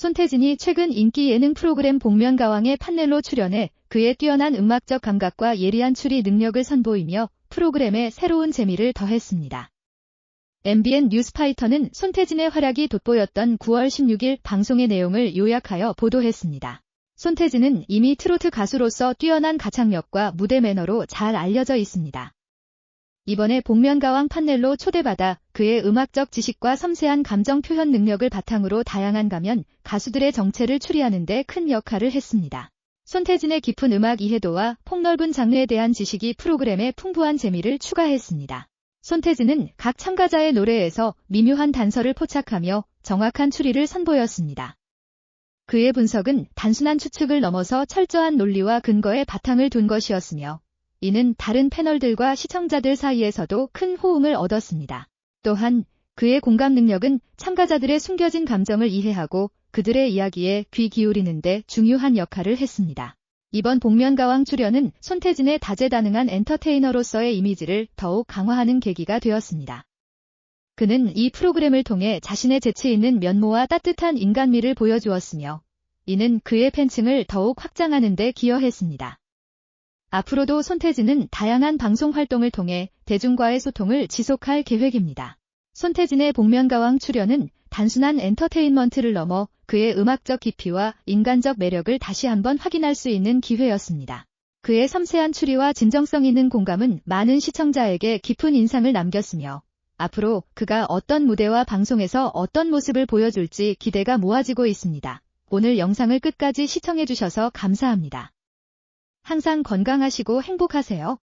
손태진이 최근 인기 예능 프로그램 복면가왕의 판넬로 출연해 그의 뛰어난 음악적 감각과 예리한 추리 능력을 선보이며 프로그램에 새로운 재미를 더했습니다. MBN 뉴스파이터는 손태진의 활약이 돋보였던 9월 16일 방송의 내용을 요약하여 보도했습니다. 손태진은 이미 트로트 가수로서 뛰어난 가창력과 무대 매너로 잘 알려져 있습니다. 이번에 복면가왕 판넬로 초대받아 그의 음악적 지식과 섬세한 감정 표현 능력을 바탕으로 다양한 가면 가수들의 정체를 추리하는 데 큰 역할을 했습니다. 손태진의 깊은 음악 이해도와 폭넓은 장르에 대한 지식이 프로그램에 풍부한 재미를 추가했습니다. 손태진은 각 참가자의 노래에서 미묘한 단서를 포착하며 정확한 추리를 선보였습니다. 그의 분석은 단순한 추측을 넘어서 철저한 논리와 근거에 바탕을 둔 것이었으며 이는 다른 패널들과 시청자들 사이에서도 큰 호응을 얻었습니다. 또한 그의 공감 능력은 참가자들의 숨겨진 감정을 이해하고 그들의 이야기에 귀 기울이는데 중요한 역할을 했습니다. 이번 복면가왕 출연은 손태진의 다재다능한 엔터테이너로서의 이미지를 더욱 강화하는 계기가 되었습니다. 그는 이 프로그램을 통해 자신의 재치 있는 면모와 따뜻한 인간미를 보여주었으며 이는 그의 팬층을 더욱 확장하는 데 기여했습니다. 앞으로도 손태진은 다양한 방송 활동을 통해 대중과의 소통을 지속할 계획입니다. 손태진의 복면가왕 출연은 단순한 엔터테인먼트를 넘어 그의 음악적 깊이와 인간적 매력을 다시 한번 확인할 수 있는 기회였습니다. 그의 섬세한 추리와 진정성 있는 공감은 많은 시청자에게 깊은 인상을 남겼으며 앞으로 그가 어떤 무대와 방송에서 어떤 모습을 보여줄지 기대가 모아지고 있습니다. 오늘 영상을 끝까지 시청해주셔서 감사합니다. 항상 건강하시고 행복하세요.